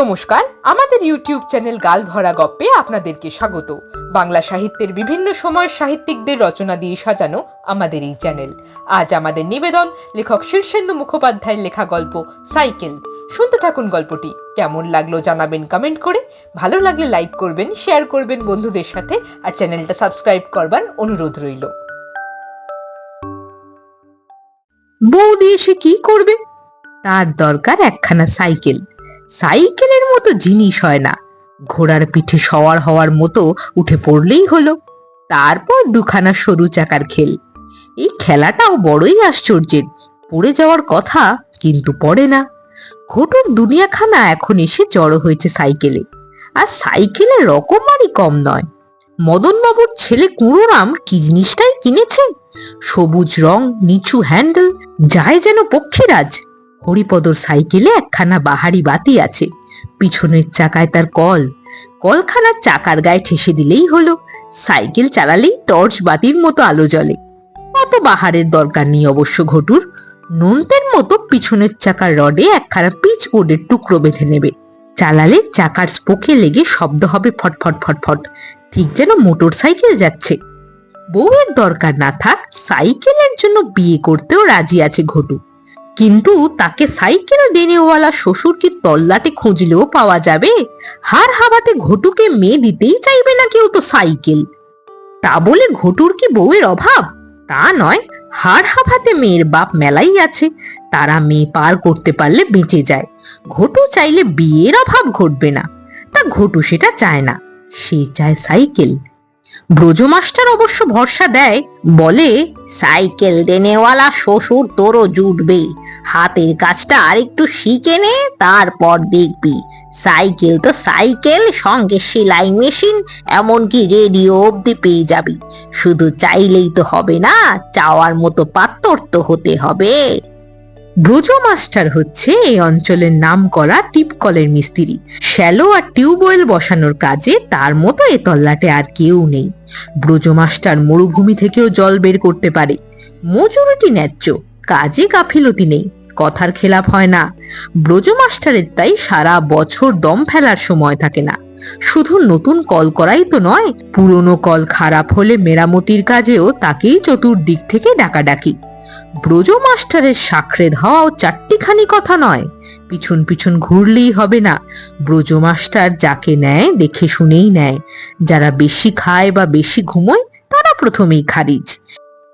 নমস্কার, আমাদের YouTube channel গাল ভরা গপ্পে আপনাদেরকে স্বাগত। বাংলা সাহিত্যের বিভিন্ন সময়ের সাহিত্যিকদের রচনা দিয়ে সাজানো আমাদের এই চ্যানেল। আজ আমাদের নিবেদন লেখক শীর্ষেন্দু মুখোপাধ্যায়ের লেখা গল্প সাইকেল। শুনতে থাকুন গল্পটি। কেমন লাগল জানাবেন কমেন্ট করে। ভালো লাগলে লাইক করবেন শেয়ার করবেন বন্ধুদের সাথে আর চ্যানেলটা সাবস্ক্রাইব করবার অনুরোধ রইল। বৌদি এসে কি করবে? তার দরকার একখানা সাইকেল। সাইকেলের মতো জিনিস হয় না। ঘোড়ার পিঠে সওয়ার হওয়ার মতো উঠে পড়লেই হলো। তারপর দুখানা সরু চাকার খেল। এই খেলাটাও বড়ই আশ্চর্যের। পড়ে যাওয়ার কথা কিন্তু পড়ে না। ঘটুর দুনিয়াখানা এখন এসে জড়ো হয়েছে সাইকেলে। আর সাইকেলের রকমারই কম নয়। মদনবাবুর ছেলে কুঁড়োরাম কি জিনিসটাই কিনেছে? সবুজ রং, নিচু হ্যান্ডেল, যায় যেন পক্ষীরাজ। হরিপদর সাইকেলে একখানা বাহারি বাতি আছে। পিছনের চাকায় তার কল। কলখানার চাকার গায়ে ঠেসে দিলেই হলো। সাইকেল চালালেই টর্চ বাতির মতো আলো জ্বলে। অত বাহারের দরকার নেই অবশ্য ঘটুর। নন্তের মতো পিছনের চাকার রডে একখানা পিচ বোর্ডের টুকরো বেঁধে নেবে। চালালে চাকার স্পোকে লেগে শব্দ হবে ফটফট ফটফট। ঠিক যেন মোটর সাইকেল যাচ্ছে। বউয়ের দরকার না থাক, সাইকেলের জন্য বিয়ে করতেও রাজি আছে ঘটু। কিন্তু তাকে সাইকেল দেনেওয়ালা শ্বশুর কি তল্লাটে খুঁজলেও পাওয়া যাবে। হার হাবাতে ঘটুকে মেয়ে দিতেই চাইবে না কেউ তো সাইকেল। তা বলে ঘটুর কি বউয়ের অভাব? তা নয়, হার হাবাতে মেয়ের বাপ মেলাই আছে। তারা মেয়ে পার করতে পারলে বেঁচে যায়। ঘটু চাইলে বিয়ের অভাব ঘটবে না। তা ঘটু সেটা চায় না। সে চায় সাইকেল। ব্রজ মাস্টার অবশ্য ভরসা দেয়, বলে, সাইকেল দেনেওয়ালা শ্বশুর তোরও জুটবে। হাতের কাজটা আরেকটু শিখে নে, তারপর দেখবি। সাইকেল তো সাইকেল, সঙ্গে সেলাই মেশিন, এমনকি রেডিও অব্দি পেয়ে যাবি। শুধু চাইলেই তো হবে না, চাওয়ার মতো পাত্তর তো হতে হবে। ব্রজ মাস্টার হচ্ছে এই অঞ্চলের নাম করা টিপকলের মিস্ত্রি। শ্যালো আর টিউবওয়েল বসানোর কাজে তার মতো এ তল্লাটে আর কেউ নেই। ব্রজ মাস্টার মরুভূমি থেকেও জল বের করতে পারে। মজুরিটি ন্যায্য, কাজে গাফিলতি নেই, কথার খেলাপ হয় না। ব্রজ মাস্টারের তাই সারা বছর দম ফেলার সময় থাকে না। শুধু নতুন কল করাই তো নয়, পুরনো কল খারাপ হলে মেরামতির কাজেও তাকেই চতুর্দিক থেকে ডাকাডাকি। ব্রজ মাস্টারের সাকরে ধাওয়াও চারটিখানি কথা নয়। পিছন পিছন ঘুরলেই হবে না। ব্রজ মাস্টার যাকে নেয়, দেখে শুনেই নেয়। যারা বেশি খায় বা বেশি ঘুমোয়, তারা প্রথমেই খারিজ।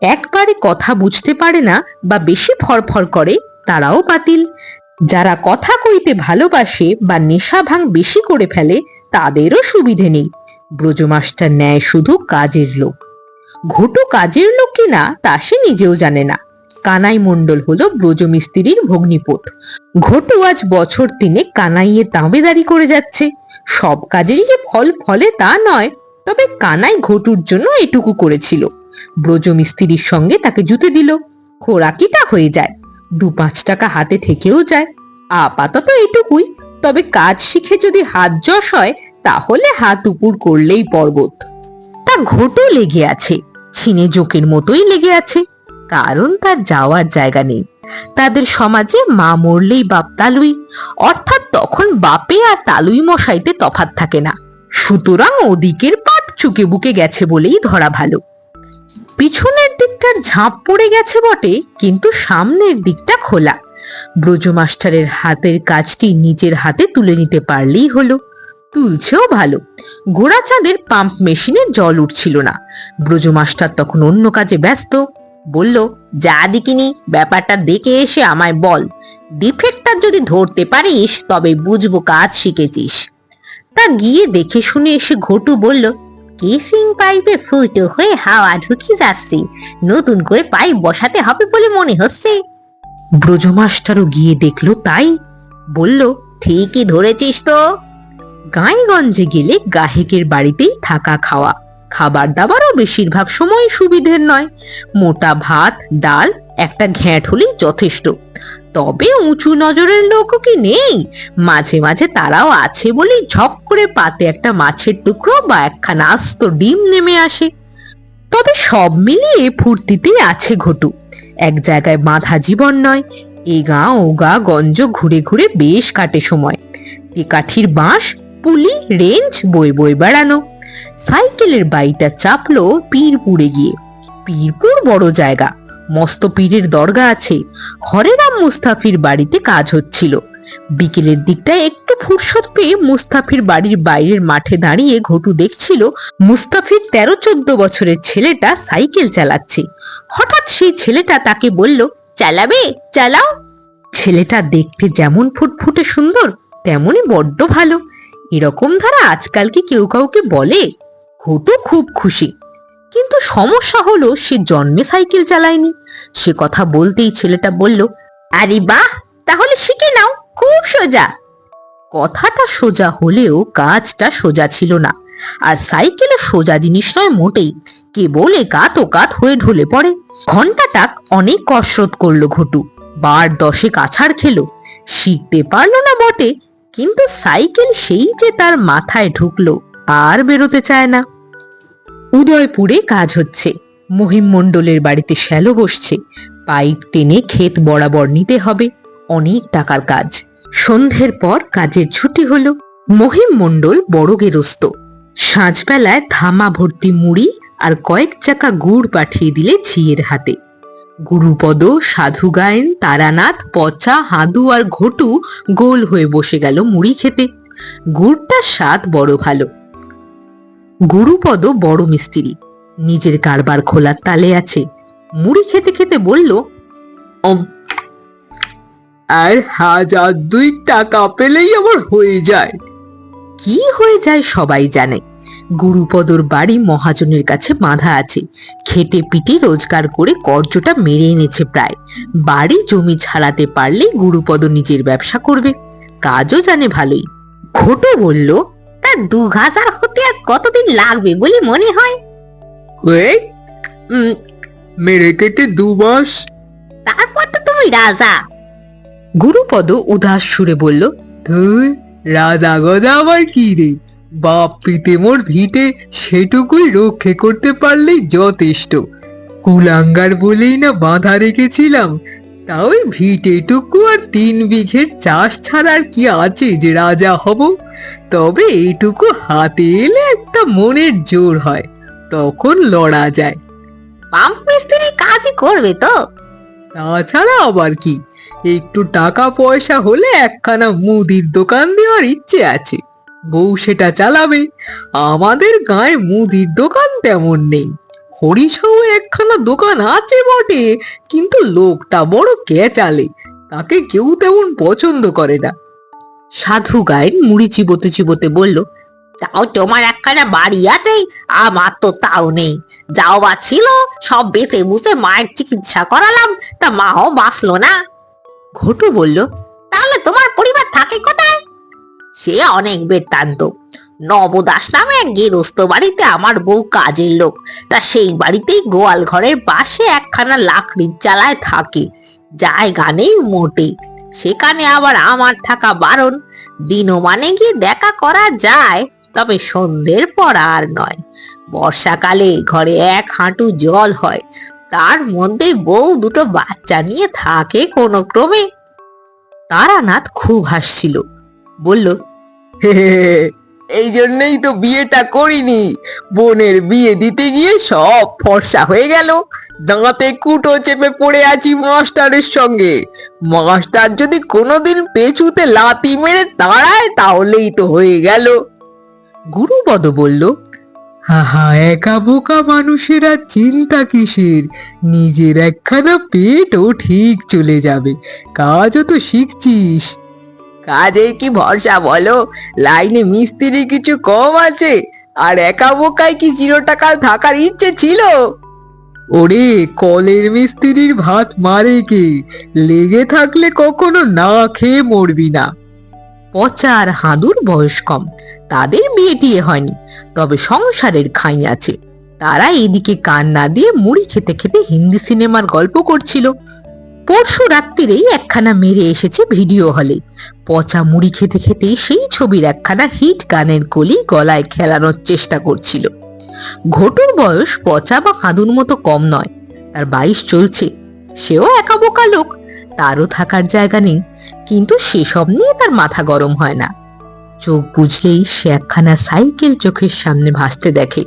একবারে কথা বুঝতে পারে না বা বেশি ফরফর করে, তারাও বাতিল। যারা কথা কইতে ভালোবাসে বা নেশা ভাঙ বেশি করে ফেলে, তাদেরও সুবিধে নেই। ব্রজ মাস্টার নেয় শুধু কাজের লোক। ঘটু কাজের লোক কিনা তা সে নিজেও জানে না। কানাই মণ্ডল হলো ব্রজমিস্ত্রির ভগ্নিপথ ঘটু আজ বছর তিনে কানাইয়ে তাঁবেদারি করে যাচ্ছে। সব কাজেরই যে ফল ফলে তা নয়, তবে কানাই ঘটুর জন্য এটুকু করেছিল। ব্রজমিস্ত্রির সঙ্গে তাকে জুতে দিল। খোরাকিটা হয়ে যায়, দু পাঁচ টাকা হাতে থেকেও যায়। আপাতত এটুকুই, তবে কাজ শিখে যদি হাত যশ হয়, তাহলে হাত উপুর করলেই পর্বত। তা ঘটু লেগে আছে, ছিনে জোকের মতোই লেগে আছে। কারণ তার যাওয়ার জায়গা নেই। তাদের সমাজে মা মরলেই বাপ তালুই। অর্থাৎ তখন বাপে আর তালুই মশাইতে তফাৎ থাকে না। সুতরাং ওদিকের পাট চুকে বুকে গেছে বলেই ধরা ভালো। পিছনের দিকটার ঝাঁপ পড়ে গেছে বটে, কিন্তু সামনের দিকটা খোলা। ব্রজ মাস্টারের হাতের কাজটি নিজের হাতে তুলে নিতে পারলেই হলো। তুলছেও ভালো। গোড়া চাঁদের পাম্প মেশিনে জল উঠছিল না। ব্রজমাস্টার তখন অন্য কাজে ব্যস্ত। বলল, যা দেখিনি, ব্যাপারটা দেখে এসে আমায় বল। ডিফেক্টটা যদি ধরতে পারিস, তবে বুঝব কাজ শিখেছিস। তা গিয়ে দেখে শুনে এসে ঘটু বলল, কেসিং পাইপে ফুটো হয়ে হাওয়া ঢুকে যাচ্ছে। নতুন করে পাইপ বসাতে হবে বলে মনে হচ্ছে। ব্রজ মাস্টারও গিয়ে দেখল তাই। বলল, ঠিকই ধরেছিস তো। গাঁয়েগঞ্জে গেলে গাহেকের বাড়িতেই থাকা খাওয়া। খাবার দাবারও বেশিরভাগ সময় সুবিধের নয়। মোটা ভাত, ডাল, একটা ঘ্যাঁট হলেই যথেষ্ট। তবে উঁচু নজরের লোকও কি নেই? মাঝে মাঝে তারাও আছে বলেই ঝক করে পাতে একটা মাছের টুকরো বা একখানা আস্ত ডিম নেমে আসে। তবে সব মিলিয়ে ফুর্তিতেই আছে ঘটু। এক জায়গায় বাঁধা জীবন নয়, এ গা ও গা গঞ্জ ঘুরে ঘুরে বেশ কাটে সময়। কাঠির বাঁশ, পুলি রেঞ্জ বই বই বেড়ানো। সাইকেলের বাড়িটা চাপলো পীরপুরে গিয়ে। পীরপুর বড় জায়গা, মস্ত পীরের দরগা আছে। হরেরাম মুস্তাফির বাড়িতে কাজ হচ্ছিল। বিকেলের দিকটায় একটু ফুরসত পেয়ে মুস্তাফির বাড়ির বাইরের মাঠে দাঁড়িয়ে ঘটু দেখছিল মুস্তাফির তেরো চোদ্দ বছরের ছেলেটা সাইকেল চালাচ্ছে। হঠাৎ সেই ছেলেটা তাকে বলল, চালাবে? চালাও। ছেলেটা দেখতে যেমন ফুটফুটে সুন্দর, তেমনই বড্ড ভালো। এরকম ধারা আজকাল কি কেউ কাউকে বলে? ঘটু খুব খুশি। কিন্তু সমস্যা হলো সে জন্মে সাইকেল চালায়নি। সে কথা বলতেই ছেলেটা বলল, আরে বাহ! তাহলে শিখে নাও, খুব সোজা। কথাটা সোজা হলেও কাজটা সোজা ছিল না। আর সাইকেলে সোজা জিনিস নয় মোটেই। কেবল একাত ওকাত হয়ে ঢলে পড়ে। ঘন্টাটা অনেক কসরত করল ঘটু। বার দশে কাছাড় খেলো। শিখতে পারল না বটে কিন্তু সাইকেল সেই যে তার মাথায় ঢুকলো, আর বেরোতে চায় না। উদয়পুরে কাজ হচ্ছে। মহিম মণ্ডলের বাড়িতে শ্যালো বসছে। পাইপ টেনে ক্ষেত বরাবর নিতে হবে। অনেক টাকার কাজ। সন্ধ্যের পর কাজের ছুটি হলো। মহিম মণ্ডল বড় গেরস্ত। সাঁঝবেলায় ধামা ভর্তি মুড়ি আর কয়েক চাকা গুড় পাঠিয়ে দিলে ঝিয়ের হাতে। গুরুপদ সাধু গায়েন তারানাথ, পচা, হাদু আর ঘটু গোল হয়ে বসে গেল মুড়ি খেতে। গুড়টার স্বাদ বড় ভালো। গুরুপদ বড় মিস্ত্রি, নিজের কারবার খোলার তালে আছে। মুড়ি খেতে খেতে বলল আর হাজার দুই টাকা পেলেই আমার হয়ে যায়। কি হয়ে যায় সবাই জানে। গুরুপদর বাড়ি মহাজনের কাছে বাঁধা আছে। খেটে পিটে রোজগার করে কর্জটা মেরে এনেছে প্রায়। বাড়ি জমি ছাড়াতে পারলেই গুরুপদ নিজের ব্যবসা করবে। কাজও জানে ভালোই। ঘটো বলল তা দু হাজার হতে আর কতদিন লাগবে বলে মনে হয়? মেরে কেটে দু মাস। তারপর তো তুমি রাজা। গুরুপদ উদাস সুরে বলল তুই রাজা গজা আবার কি রে? বাপ পিতে মোর ভিটে সেটুকুই রক্ষে করতে পারলেই যথেষ্ট। কুলাঙ্গার বলেই না বাঁধা রেখেছিলাম তা ওই ভিটেটুকু আর তিন বিঘের চাষ ছাড়া আর কি আছে যে রাজা হব? তবে এইটুকু হাতে এলে একটা মনের জোর হয় তখন লড়া যায়। পাম্প মিস্ত্রি কাজই করবে তো। তাছাড়া আবার কি একটু টাকা পয়সা হলে একখানা মুদির দোকান দেওয়ার ইচ্ছে আছে। বউ সেটা চালাবে। আমাদের গায়ে মুদির দোকান তেমন নেই। হরিশাও একখানা দোকান আছে বটে, কিন্তু লোকটা বড় ক্যাচালে তাকে কেউ তেমন পছন্দ করে না। সাধু গায়ের মুড়ি চিবোতে চিবোতে বলল তাও তোমার একখানা বাড়ি আছে, আমার তো তাও নেই। যাও বা ছিল, সব বেঁচে বুঝে মায়ের চিকিৎসা করালাম, তা মাও বাঁচলো না। ঘটু বলল, তাহলে তোমার সে অনেক বৃত্তান্ত। নবদাস নামে এক গেরস্ত বাড়িতে আমার বউ কাজের লোক। তা সেই বাড়িতেই গোয়াল ঘরের পাশে একখানা লাকড়ির চালায় থাকে। জায়গা নেই মোটে সেখানে আবার আমার থাকা বারণ। দিনও মানে গিয়ে দেখা করা যায়, তবে সন্ধ্যের পর আর নয়। বর্ষাকালে ঘরে এক হাঁটু জল হয়। তার মধ্যে বউ দুটো বাচ্চা নিয়ে থাকে কোনো ক্রমে। তারানাথ খুব হাসছিল। বলল এই জন্যই তো বিয়েটা করিনি। বোনের বিয়ে দিতে গিয়ে সব ফর্সা হয়ে গেল। দাঁতে কুটো চেপে পড়ে আছি মাস্টারের সঙ্গে। মাস্টার যদি কোনোদিন পেছুতে লাতি মেরে দাঁড়ায়, তাহলেই তো হয়ে গেল। গুরুপদ বলল, হাহা, একা বোকা মানুষেরা চিন্তা কিসের? নিজের একখানা পেটও ঠিক চলে যাবে। কাজও তো শিখছিস। কাজের কি ভরসা বলো? লাইনে মিস্ত্রি কিছু কম আছে। আর একা বোকায় কি চিরটাকাল থাকার ইচ্ছে ছিল? ওরে, কলের মিস্ত্রির ভাত মারে কে? লেগে থাকলে কখনো না খেয়ে মরবি না। পচা আর হাঁদুর বয়স কম, তাদের বিয়ে টিয়ে হয়নি, তবে সংসারের খাই আছে। তারা এদিকে কান না দিয়ে মুড়ি খেতে খেতে হিন্দি সিনেমার গল্প করছিল। পরশু রাত্রিরেই একখানা মেরে এসেছে ভিডিও হলে। পচা মুড়ি খেতে খেতে সেই ছবির একখানা হিট গানের কলি গলায় খেলানোর চেষ্টা করছিল। ঘটুর বয়স পচা বা হাঁদুর মতো কম নয়, তার বাইশ চলছে। সেও একা বোকা লোক, তারও থাকার জায়গা নেই, কিন্তু সেসব নিয়ে তার মাথা গরম হয় না। চোখ বুঝলেই সে একখানা সাইকেল চোখের সামনে ভাসতে দেখে।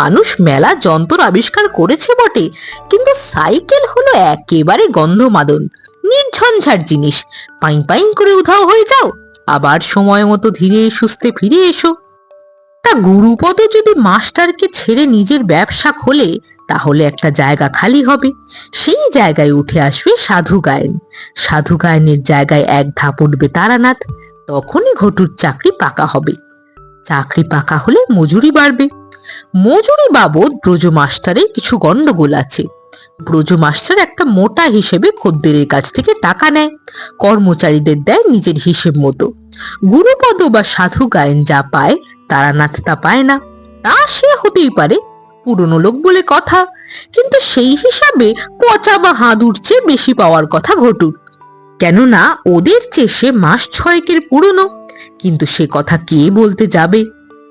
মানুষ মেলা যন্ত্র আবিষ্কার করেছে বটে, কিন্তু সাইকেল হলো একেবারে গন্ধমাদন নির্ঝঞ্ঝাট জিনিস। পাইং পাইং করে উধাও হয়ে যাও, আবার সময় মতো ধীরে সুস্থে ফিরে এসো। তা গুরুপদ যদি মাস্টারকে ছেড়ে নিজের ব্যবসা খোলে, তাহলে একটা জায়গা খালি হবে। সেই জায়গায় উঠে আসবে সাধু গায়ন। সাধু গায়নের জায়গায় এক ধাপ উঠবে তারানাথ, তখনই ঘটুর চাকরি পাকা হবে। চাকরি পাকা হলে মজুরি বাড়বে। মজুরি বাবদ ব্রজ মাস্টারের কিছু গন্ডগোল আছে। ব্রজ মাস্টার একটা মোটা হিসেবে খদ্দেরের কাছ থেকে টাকা নেয়, কর্মচারীদের দেয় নিজের হিসেব মতো। গুরুপদ বা সাধু গায়ন যা পায় তারানাথ তা পায় না। তা সে হতেই পারে, পুরনো লোক বলে কথা, কিন্তু সেই হিসাবে পচা বা হাঁদুর চেয়ে বেশি পাওয়ার কথা ঘটুক। কেননা, ওদের চেয়ে সে মাস ছয়েকের পুরনো, কিন্তু সে কথা কে বলতে যাবে?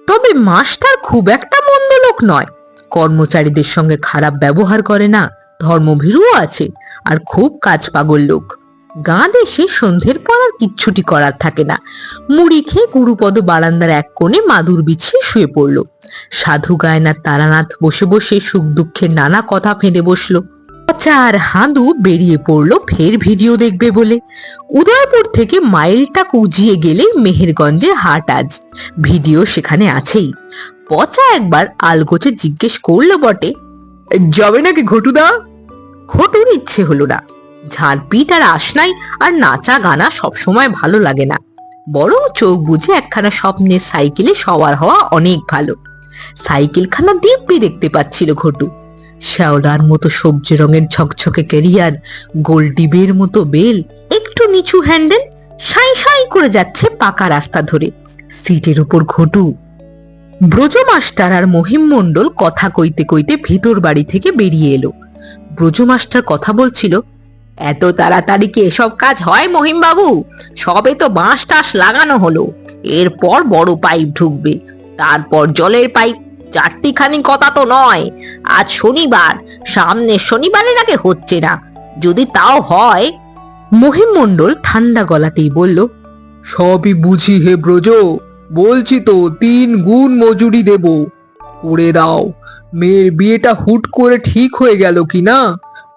তবে মাস্টার খুব একটা মন্দ লোক নয়। কর্মচারীদের সঙ্গে খারাপ ব্যবহার করে না, ধর্মভীরুও আছে, আর খুব কাজ পাগল লোক। গাঁ দেশে সন্ধ্যের পর আর কিচ্ছুটি করার থাকে না। মুড়ি খেয়ে গুরুপদ বারান্দার এক কোণে মাদুর বিছিয়ে শুয়ে পড়ল। সাধু গায়নার তারানাথ বসে বসে সুখ দুঃখের নানা কথা ফেঁদে বসল। পচা আর হাঁদু বেরিয়ে পড়ল ফের ভিডিও দেখবে বলে। উদয়পুর থেকে মাইলটা কুজিয়ে গেলে মেহেরগঞ্জের হাট আজ। ভিডিও সেখানে আছেই। পচা একবার আলগোচে জিজ্ঞেস করল বটে, যাবে নাকি ঘটুদা? ঘটুর ইচ্ছে হলো না। ঝাড়পিট আর আসনাই আর নাচা গানা সবসময় ভালো লাগে না। বড় চোখ বুঝে একখানা স্বপ্নের সাইকেলে সওয়ার হওয়া অনেক ভালো। সাইকেলখানা দিব্যি দেখতে পাচ্ছিল ঘটু। শ্যাওলার মতো সবজি রঙের ঝকঝকে ক্যারিয়ার, গোল ডিবের মতো বেল, একটু নিচু হ্যান্ডেল, সাই সাই করে যাচ্ছে পাকা রাস্তা ধরে। সিটের উপর ঘটু। ব্রজ মাস্টার আর মহিম মণ্ডল কথা কইতে কইতে ভিতর বাড়ি থেকে বেরিয়ে এলো। ব্রজ মাস্টার কথা বলছিল, এত তাড়াতাড়ি কি এসব কাজ হয় মহিম বাবু সবে তো বাঁশ টাস লাগানো হলো। এরপর বড় পাইপ ঢুকবে। তারপর জলের পাইপ চারটিখানি কথা তো নয়। আজ শনিবার সামনের শনিবারের আগে হচ্ছে না। যদি তাও হয়? মহিম মণ্ডল ঠান্ডা গলাতেই বলল, সবই বুঝি হে ব্রজ, বলছি তো তিন গুণ মজুরি দেব। করে দাও, মেয়ের বিয়েটা হুট করে ঠিক হয়ে গেল কি না?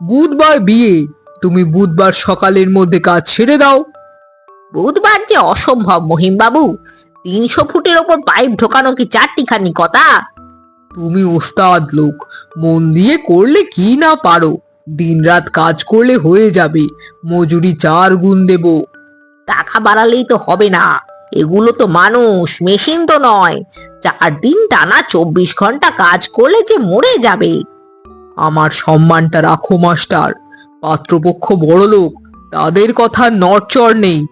বুধবার বিয়ে, তুমি বুধবার সকালের মধ্যে কাজ ছেড়ে দাও। বুধবার যে অসম্ভব মহিম বাবু তিনশো ফুটের ওপর পাইপ ঢোকানো কি চারটিখানি কথা? তুমি ওস্তাদ লোক মন দিয়ে করলে কি না পারো? দিনরাত কাজ করলে হয়ে যাবে মজুরি চার গুণ দেব। টাকা বাড়ালেই তো হবে না এগুলো তো মানুষ মেশিন তো নয়। চার দিন টানা চব্বিশ ঘণ্টা কাজ করলে যে মরে যাবে। আমার সম্মানটা রাখো মাস্টার। পাত্রপক্ষ বড় লোক তাদের কথা নড়চড় নেই।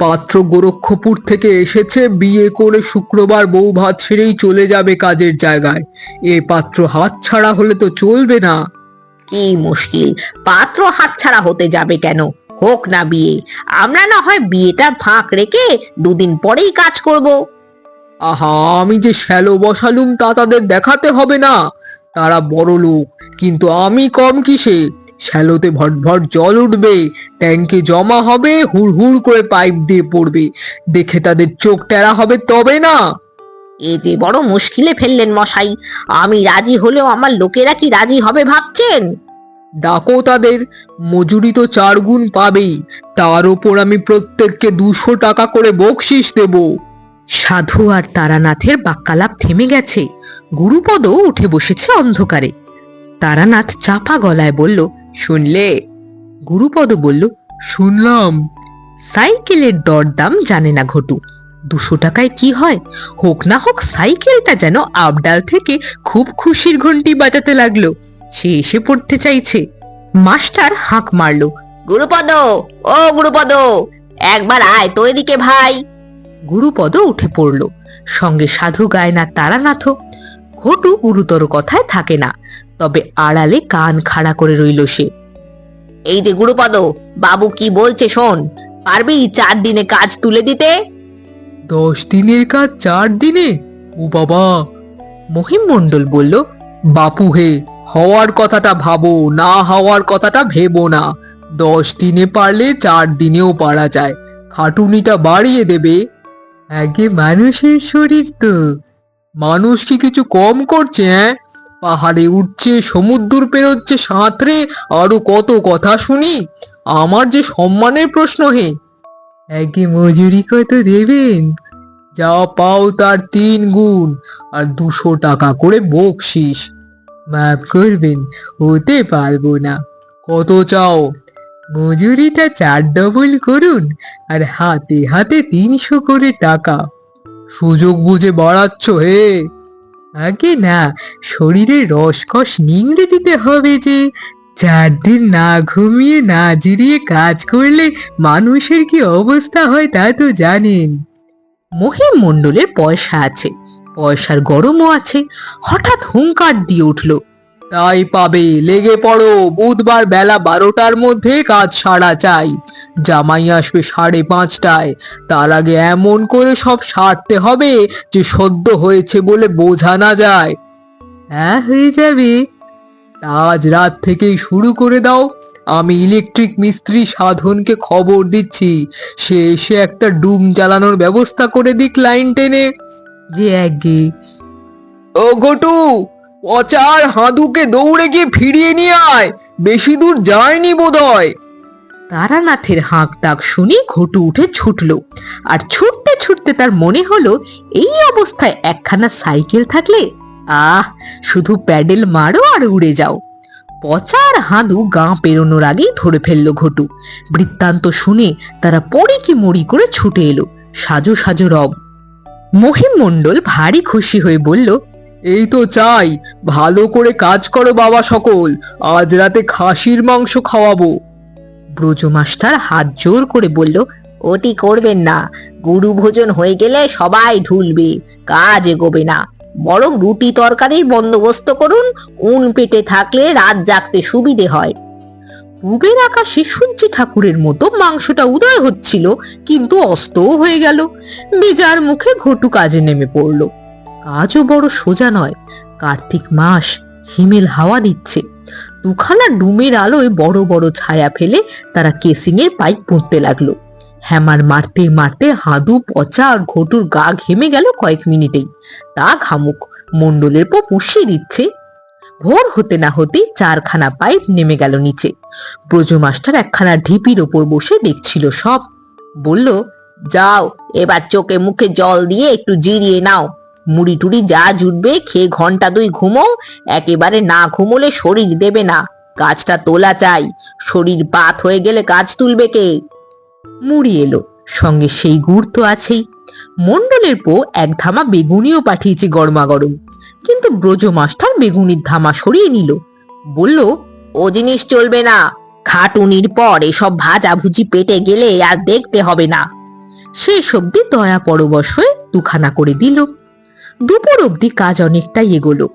পাত্র গোরক্ষপুর থেকে এসেছে বিয়ে করে শুক্রবার বউ ভাত ছেড়েই চলে যাবে কাজের জায়গায়। এ পাত্র হাত ছাড়া হলে তো চলবে না। কি মুশকিল পাত্র হাতছাড়া হতে যাবে কেন? হোক না বিয়ে আমরা না হয় বিয়েটা ফাঁক রেখে দুদিন পরেই কাজ করব। আহা আমি যে শ্যালো বসালুম তা তাদের দেখাতে হবে না। তারা বড় লোক কিন্তু আমি কম কিসে? শ্যালোতে ভট ভট জল উঠবে ট্যাঙ্কে জমা হবে হুড় হুড় করে পাইপ দিয়ে পড়বে। দেখে তাদের চোখ টেরা হবে তবে না। এ যে বড় মুশকিলে ফেললেন মশাই আমি রাজি হলেও আমার লোকেরা কি রাজি হবে ভাবছেন? ডাকো তাদের মজুরি তো চার গুণ পাবেই তার ওপর আমি প্রত্যেককে দুশো টাকা করে বকশিস দেব। সাধু আর তারানাথের বাক্যালাপ থেমে গেছে। গুরুপদও উঠে বসেছে অন্ধকারে। তারানাথ চাপা গলায় বলল শুনলে? গুরুপদ বলল, শুনলাম। সাইকেলের দরদাম জানে না ঘটু। দুশো টাকায় কি হয়? হোক না হোক, সাইকেলটা যেন আবডাল থেকে খুব খুশির ঘন্টি বাজাতে লাগল। সে এসে পড়তে চাইছে। মাস্টার হাঁক মারলো, গুরুপদ, ও গুরুপদ, একবার আয় তো এদিকে ভাই। গুরুপদ উঠে পড়ল। সঙ্গে সাধু, গায়না তারানাথ ঘটু গুরুতর কথায় থাকে না। তবে আড়ালে কান খাড়া করে রইল সে। এই যে গুরুপদ বাবু কি বলছে শোন পারবি চার দিনে কাজ তুলে দিতে? দশ দিনের কাজ চার দিনে? ও বাবা। মহিম মণ্ডল বলল বাপু হে হওয়ার কথাটা ভাবো না হওয়ার কথাটা ভেবো না। দশ দিনে পারলে চার দিনেও পারা যায়। খাটুনিটা বাড়িয়ে দেবে। আগে মানুষের শরীর তো। মানুষ কি কিছু কম করছে হ্যাঁ? পাহাড়ে উঠছে, সমুদ্র পেরোচ্ছে, সাঁতরে, আরও কত কথা শুনি? আমার যে সম্মানের প্রশ্ন হে। একে মজুরি কত দেবেন? যা পাও তার তিন গুণ, আর দুশো টাকা করে বকশিস। মাফ করবেন, হতে পারব না। কত চাও? মজুরিটা চার ডবল করুন, আর হাতে হাতে তিনশো করে টাকা। সুযোগ বুঝে বাড়াচ্ছ হে। আগে না, শরীরে রসকস নিংড়ে দিতে হবে যে, চার দিন না ঘুমিয়ে না জিরিয়ে কাজ করলে মানুষের কি অবস্থা হয় তা তো জানেন। মহিম মণ্ডলের পয়সা আছে, পয়সার গরমও আছে, হঠাৎ হুঙ্কার দিয়ে উঠল। তাই পাবে। লেগে পড়ো, বুধবার বেলা বারোটার মধ্যে কাজ সারা চাই। জামাই আসবে সাড়ে পাঁচটায়। তার আগে এমন করে সব সারতে হবে যে সদ্য হয়েছে বলে বোঝা না যায়। হ্যাঁ হয়ে যাবে। আজ রাত থেকেই শুরু করে দাও। আমি ইলেকট্রিক মিস্ত্রি সাধনকে খবর দিচ্ছি। সে এসে একটা ডুম জ্বালানোর ব্যবস্থা করে দিক লাইন টেনে। যে একগে ও গটু পচার হাঁদুকে দৌড়ে গিয়ে ফিরিয়ে নিয়ে আয়। বেশি দূর যায়নি বোধহয়। তারানাথের হাঁক ডাক শুনে ঘটু উঠে ছুটল। আর ছুটতে ছুটতে তার মনে হলো, এই অবস্থায় একখানা সাইকেল থাকলে, আহ, শুধু প্যাডেল মারো আর উড়ে যাও। পচার হাঁদু গাঁ পেরোনোর আগেই ধরে ফেলল ঘটু। বৃত্তান্ত শুনে তারা পড়ি কি মরি করে ছুটে এলো। সাজো সাজো রব। মহিম মণ্ডল ভারী খুশি হয়ে বলল এই তো চাই, ভালো করে কাজ করো বাবা সকল, আজ রাতে খাসির মাংস খাওয়াবো। ব্রজ মাস্টার হাত জোর করে বলল, ওটি করবেন না, গুরু ভোজন হয়ে গেলে সবাই ঢুলবে, কাজ এগোবে না। বরং রুটি তরকারির বন্দোবস্ত করুন, উন পেটে থাকলে রাত জাগতে সুবিধে হয়। পূবের আকাশে সূর্যি ঠাকুরের মতো মাংসটা উদয় হচ্ছিল, কিন্তু অস্তও হয়ে গেল। বেজার মুখে ঘটু কাজে নেমে পড়ল। কাজও বড় সোজা নয়। কার্তিক মাস হিমেল হাওয়া দিচ্ছে। দুখানা ডুমের আলোয় বড় বড় ছায়া ফেলে তারা কেসিং এর পাইপ পুঁততে লাগল। হ্যামার মারতে মারতে হাঁদু, পচা আর ঘটুর গা ঘেমে গেল কয়েক মিনিটেই। তা ঘামুক মন্ডলের পর পুষিয়ে দিচ্ছে। ভোর হতে না হতেই চারখানা পাইপ নেমে গেল নিচে। ব্রজ মাস্টার একখানা ঢিপির ওপর বসে দেখছিল সব। বলল, যাও, এবার চোখে মুখে জল দিয়ে একটু জিরিয়ে নাও। মুড়ি টুড়ি যা জুটবে, খেয়ে ঘণ্টা দুই ঘুমো একেবারে না ঘুমোলে শরীর দেবে না। কাজটা তোলা চাই, শরীর বাত হয়ে গেলে কাজ তুলবে কে? মুড়ি এলো, সঙ্গে সেই গুড় তো আছেই। মন্ডলের পো এক ধামা বেগুনিও পাঠিয়েছে গরমা গরম কিন্তু ব্রজ মাস্টার বেগুনির ধামা সরিয়ে নিল। বলল, ও জিনিস চলবে না। খাটুনির পর এসব ভাজাভুজি পেটে গেলে আর দেখতে হবে না। সেই সবদি দয়া পরবশ হয়ে দুখানা করে দিল। দুপুর অবধি কাজ অনেকটাই এগোলো।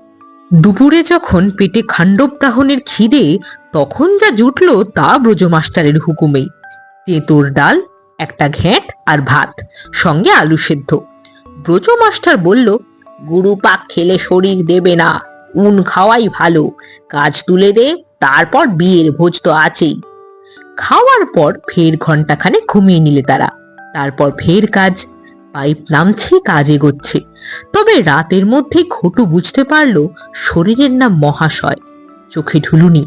দুপুরে যখন পেটে খান্ডব দাহনের খিদে, তখন যা জুটলো তা ব্রজ মাস্টারের হুকুমেই। তেঁতুর ডাল, একটা ঘ্যাঁট আর ভাত, সঙ্গে আলু সেদ্ধ। ব্রজ মাস্টার বলল, গুরু পাক খেলে শরীর দেবে না, উন খাওয়াই ভালো, কাজ তুলে দে, তারপর বিয়ের ভোজ তো আছেই। খাওয়ার পর ফের ঘন্টাখানে ঘুমিয়ে নিলে তারা, তারপর ফের কাজ পাইপ নামছে, কাজ এগোচ্ছে। তবে রাতের মধ্যে ঘটু বুঝতে পারল শরীরের নাম মহাশয়। চোখে ঢুলুনি।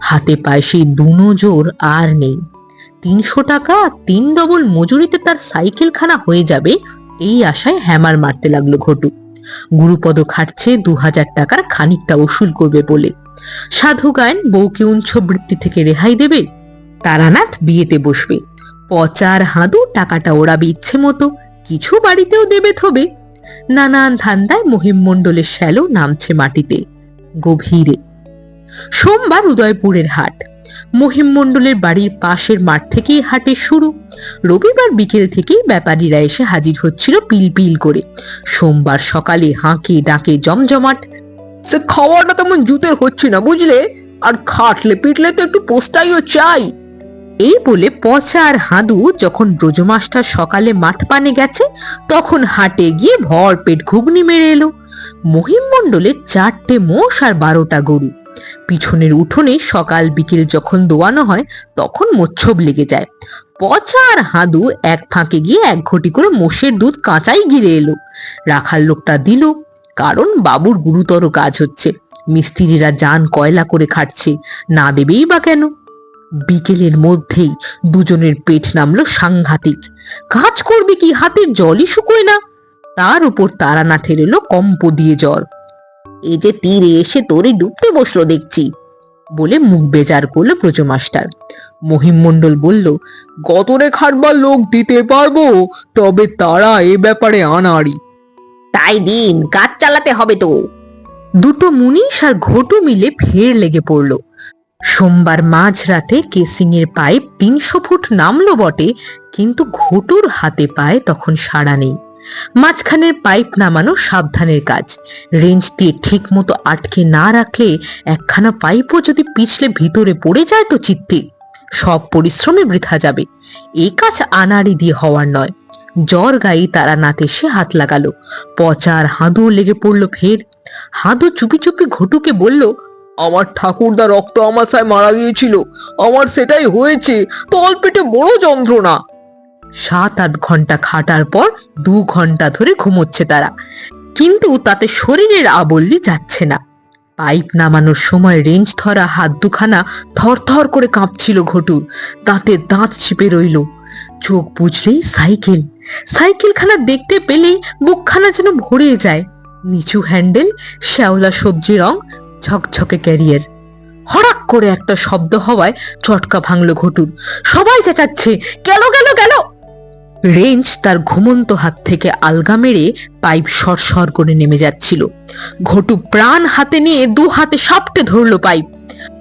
হাতে পায়ে সেই দুনো জোর আর নেই। তিনশো টাকা, তিন ডবল মজুরিতে তার সাইকেলখানা হয়ে যাবে, এই আশায় হ্যামার মারতে লাগল ঘটু। গুরুপদ খাটছে দু হাজার টাকার খানিকটা ওসুল করবে বলে। সাধু গায়ন বউকে উঞ্চ বৃত্তি থেকে রেহাই দেবে, তারানাথ বিয়েতে বসবে। পচার হাঁদু টাকাটা ওড়াবে ইচ্ছে মতো। কিছু বাড়িতেও দেবে থবে। নানান ধান্দায় মহিমমণ্ডলের শ্যালো নামছে মাটিতে, গভীরে। সোমবার উদয়পুরের হাট। মহিমমণ্ডলের বাড়ির পাশের মাঠ থেকেই হাটে শুরু। রবিবার বিকেল থেকেই ব্যাপারীরা এসে হাজির হচ্ছিল পিল পিল করে। সোমবার সকালে হাঁকে ডাকে জমজমাট, সে খাওয়াটা তেমন জুতের হচ্ছে না, বুঝলে? আর খাটলে পিটলে তো একটু পোস্টাইও চাই। এই বলে পচা আর হাঁদু যখন ব্রজমাস্টার সকালে মাঠ পানে গেছে, তখন হাটে গিয়ে ভর পেট ঘুগনি মেরে এলো। মহিমমণ্ডলের চারটে মোষ আর বারোটা গরু। পিছনের উঠোনে সকাল বিকেল যখন দোয়ানো হয়, তখন মোচ্ছব লেগে যায়। পচা আর হাদু এক ফাঁকে গিয়ে এক ঘটি করে মোষের দুধ কাঁচাই গিরে এলো। রাখার লোকটা দিল, কারণ বাবুর গুরুতর কাজ হচ্ছে। মিস্ত্রিরা যান কয়লা করে খাটছে, না দেবেই বা কেন? বিকেলের মধ্যেই দুজনের পেট নামলো সাংঘাতিক। কাজ করবে কি হাতের জলই শুকোয় না। তার উপর তারানাথের এলো কম্প দিয়ে জ্বর। এই যে তীরে এসে তোরে ডুবতে বসল দেখছি বলে মুখ বেজার করল ব্রজমাস্টার। মহিম মণ্ডল বলল গতরে খাটবার লোক দিতে পারব তবে তারা এ ব্যাপারে আনাড়ি। তাই দিন কাজ চালাতে হবে তো। দুটো মুনিশ আর ঘটু মিলে ফের লেগে পড়ল। সোমবার মাঝরাতে কেসিং এর পাইপ তিনশো ফুট নামলো বটে, কিন্তু ঘটুর হাতে পায় তখন সাড়া নেই। মাঝখানের পাইপ নামানো সাবধানের কাজ। রেঞ্জ দিয়ে ঠিক মতো আটকে না রাখলে একখানা পাইপও যদি পিছলে ভিতরে পড়ে যায় তো চিত্তে। সব পরিশ্রমে বৃথা যাবে। এই কাজ আনাড়ি দিয়ে হওয়ার নয়। জ্বর গায়ে তারা নাতে সে হাত লাগালো। পচার হাঁদু লেগে পড়ল ফের। হাঁদু চুপি চুপি ঘটুকে বলল আমার ঠাকুরদা রক্ত আমাশায় মারা গিয়েছিল। আমার সেটাই হয়েছে তলপেটে বড় যন্ত্রণা। সাত আট ঘণ্টা খাটার পর দু ঘণ্টা ধরে ঘুমোচ্ছে তারা। কিন্তু তাতে শরীরের আবল্লি যাচ্ছে না। পাইপ নামানোর সময় রেঞ্জ ধরা হাত দুখানা থরথর করে কাঁপছিল ঘটুর। দাঁতে দাঁত চিপে রইল। চোখ বুঝলেই সাইকেল। সাইকেলখানা দেখতে পেলেই বুকখানা যেন ভরে যায়। নিচু হ্যান্ডেল, শ্যাওলা সবজি রং ঝকঝকে ক্যারিয়ার। হঠাৎ করে একটা শব্দ হওয়ায় চটকা ভাঙলো ঘটুর। সবাই চেঁচাচ্ছে, গেল গেল গেল! রেঞ্জ তার ঘুমন্ত হাত থেকে আলগা মেরে পাইপ সরসর করে নেমে যাচ্ছিল। ঘটু প্রাণ হাতে নিয়ে দু হাতে সাপটে ধরলো পাইপ।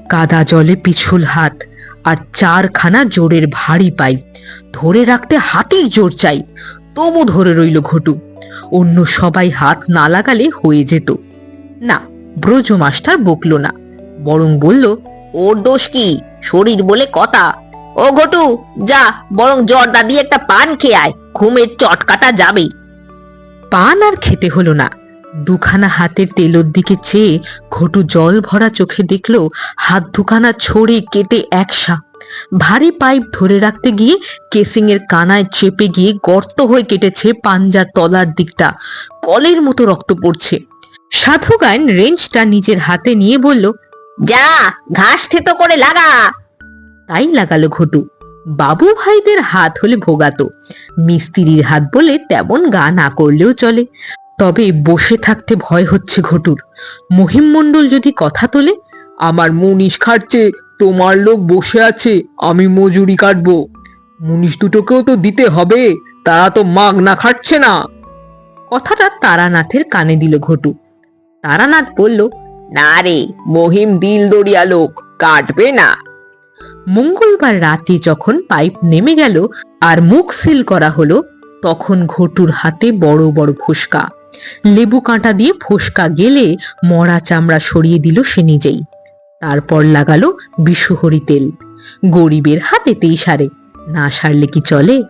কাদা জলে পিছুল হাত আর চারখানা জোরের ভারী পাইপ। ধরে রাখতে হাতির জোর চাই, তবু ধরে রইল ঘটু। অন্য সবাই হাত না লাগালে হয়ে যেত। না ব্রজ মাস্টার বকল না। বরং বলল, ওর দোষ কি? শরীর বলে কথা। ও ঘটু, যা, বরং জর্দা দিয়ে একটা পান খেয়ে আয়। ঘুমের চটকাটা যাবে। পান আর খেতে হলো না। দুখানা হাতের তেলোর দিকে চেয়ে ঘটু জল ভরা চোখে দেখল হাত দুখানা ছড়ে কেটে একসা। ভারী পাইপ ধরে রাখতে গিয়ে কেসিং এর কানায় চেপে গিয়ে গর্ত হয়ে কেটেছে পাঞ্জার তলার দিকটা। কলের মতো রক্ত পড়ছে। সাধু গায়ন রেঞ্জটা নিজের হাতে নিয়ে বলল যা ঘাস থেতো করে লাগা। তাই লাগালো ঘটু। বাবু ভাইদের হাত হলে ভোগাতো। মিস্ত্রির হাত বলে তেমন গা না করলেও চলে। তবে বসে থাকতে ভয় হচ্ছে ঘটুর। মহিম মণ্ডল যদি কথা তোলে আমার মুনিশ খাটছে তোমার লোক বসে আছে আমি মজুরি কাটবো। মুনিশ দুটোকেও তো দিতে হবে তারা তো মাগ না খাটছে না। কথাটা তারানাথের কানে দিল ঘটু। তারানাথ বলল, না রে, মহিম দিল দরিয়া লোক, কাটবে না। মঙ্গলবার রাতে যখন পাইপ নেমে গেল আর মুখ সিল করা হলো, তখন ঘটুর হাতে বড় বড় ফোসকা। লেবু কাঁটা দিয়ে ফোসকা গেলে মরা চামড়া সরিয়ে দিল সে নিজেই। তারপর লাগালো বিশুহরি তেল। গরিবের হাতেতেই সারে, না সারলে কি চলে?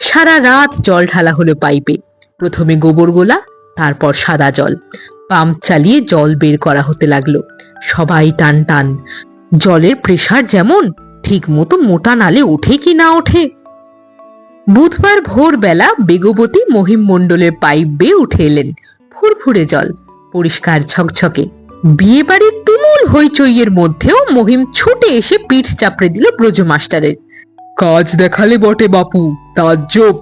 সারা রাত জল ঢালা হলো পাইপে। প্রথমে গোবর গোলা, তারপর সাদা জল। পাম্প চালিয়ে জল বের করা হতে লাগল। সবাই টান টান জলের প্রেশার যেমন ঠিক মতো মোটা নালে ওঠে কি না ওঠে। বুধবার ভোরবেলা বেগবতী মহিম মণ্ডলের পাইপ বেয়ে উঠে এলেন। ফুরফুরে জল, পরিষ্কার ছকছকে বিয়ে বাড়ির তুমুল হইচইয়ের মধ্যেও মহিম ছুটে এসে পিঠ চাপড়ে দিল ব্রজ মাস্টারের কাজ দেখালে বটে বাপু, তাজ্জব।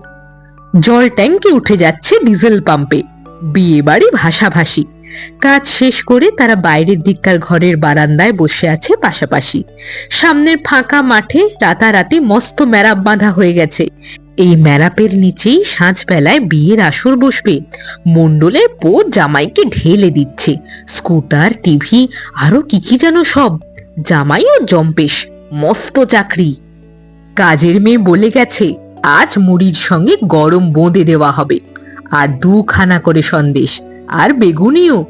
জল ট্যাঙ্কে উঠে যাচ্ছে ডিজেল পাম্পে। বিয়ে বাড়ি ভাষাভাষী। কাজ শেষ করে তারা বাইরের দিককার ঘরের বারান্দায় বসে আছে পাশাপাশি। সামনের ফাঁকা মাঠে রাতারাতি মস্ত ম্যারাপ বাঁধা হয়ে গেছে। এই ম্যারাপের নিচেই সাঁঝবেলায় বিয়ের আসর বসবে। মণ্ডলের পো জামাইকে ঢেলে দিচ্ছে। স্কুটার, টিভি, আরও কি কি যেন সব। জামাই ও জম্পেশ, মস্ত চাকরি। কাজের মেয়ে বলে গেছে, আজ মুড়ির সঙ্গে গরম বোঁদে দেওয়া হবে। আর দুখানা করে সন্দেশ, আর বেগুনিও।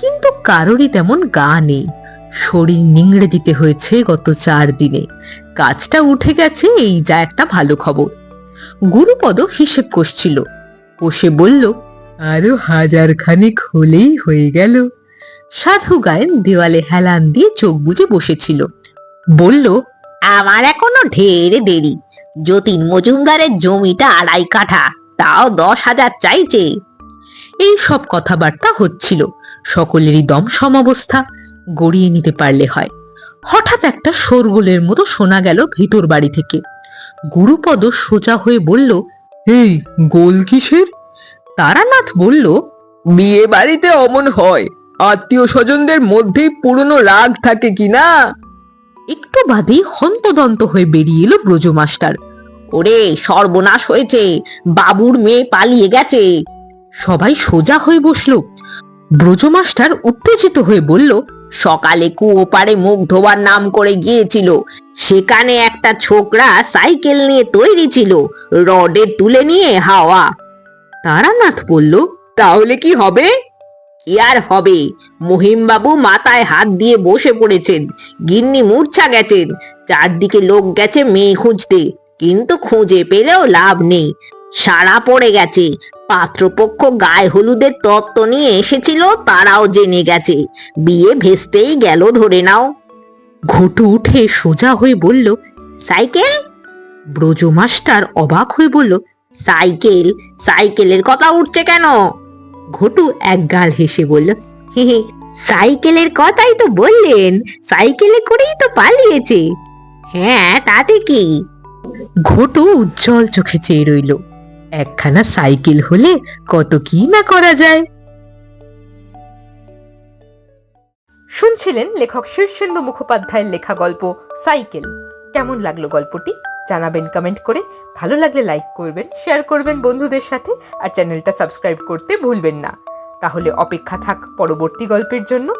কিন্তু কারোরই তেমন গা নেই। শরীর নিংড়ে দিতে হয়েছে গত চার দিনে। কাজটা উঠে গেছে, এই যা একটা ভালো খবর। গুরুপদ হিসেব কষছিল কষে বলল, আরও হাজার খানিক হলেই হয়ে গেল। সাধু গায়েন দেওয়ালে হেলান দিয়ে চোখ বুজে বসেছিল। বলল, আমার এখনও ঢের দেরি। যতীন মজুমদারের জমিটা আড়াই কাঠা। তাও দশ হাজার চাইছে এই সব কথাবার্তা হচ্ছিল সকলেরই দম সমাবস্থা, গড়িয়ে নিতে পারলে হয়। হঠাৎ একটা শোরগোলের মতো শোনা গেল ভিতর বাড়ি থেকে। গুরুপদ সোজা হয়ে বলল, এই গোল কিসের? তারানাথ বলল, বিয়ে বাড়িতে অমন হয়। আত্মীয় স্বজনদের মধ্যেই পুরনো রাগ থাকে কিনা একটু বাদেই হন্তদন্ত হয়ে বেরিয়ে এলো ব্রজ মাস্টার ওরে, সর্বনাশ হয়েছে। বাবুর মেয়ে পালিয়ে গেছে। সবাই সোজা হয়ে বসল। ব্রজমাস্টার উত্তেজিত হয়ে বলল, সকালে কুয়ো মুখ ধোবার নাম করে গিয়েছিল। সেখানে একটা ছোকরা সাইকেল নিয়ে তৈরি ছিল, রডে তুলে নিয়ে হাওয়া। তারানাথ বলল, তাহলে কি হবে? কি আর হবে? মহিমবাবু মাথায় হাত দিয়ে বসে পড়েছেন। গিন্নি মূর্ছা গেছেন। চারদিকে লোক গেছে মেয়ে খুঁজতে। কিন্তু খুঁজে পেলেও লাভ নেই। সারা পড়ে গেছে। পাত্রপক্ষ গায়ে হলুদের তত্ত্ব নিয়ে এসেছিল, তারাও জেনে গেছে। বিয়ে ভেস্তেই গেল, ধরে নাও। ঘটু উঠে সোজা হয়ে বলল, সাইকেল? ব্রজ মাস্টার অবাক হয়ে বলল, সাইকেল? সাইকেলের কথা উঠছে কেন? ঘটু এক গাল হেসে বলল হি, সাইকেলের কথাই তো বললেন। সাইকেলে করেই তো পালিয়েছে। হ্যাঁ তাতে কি? ঘটু উজ্জ্বল চোখে চেয়ে রইল। একখানা সাইকেল হলে কত কি না করা যায়। শুনছিলেন লেখক শীর্ষেন্দু মুখোপাধ্যায়ের লেখা গল্প, সাইকেল। কেমন লাগল গল্পটি? জানাবেন কমেন্ট করে। ভালো লাগলে লাইক করবেন শেয়ার করবেন বন্ধুদের সাথে, আর চ্যানেলটা সাবস্ক্রাইব করতে ভুলবেন না। তাহলে অপেক্ষা থাক পরবর্তী গল্পের জন্য।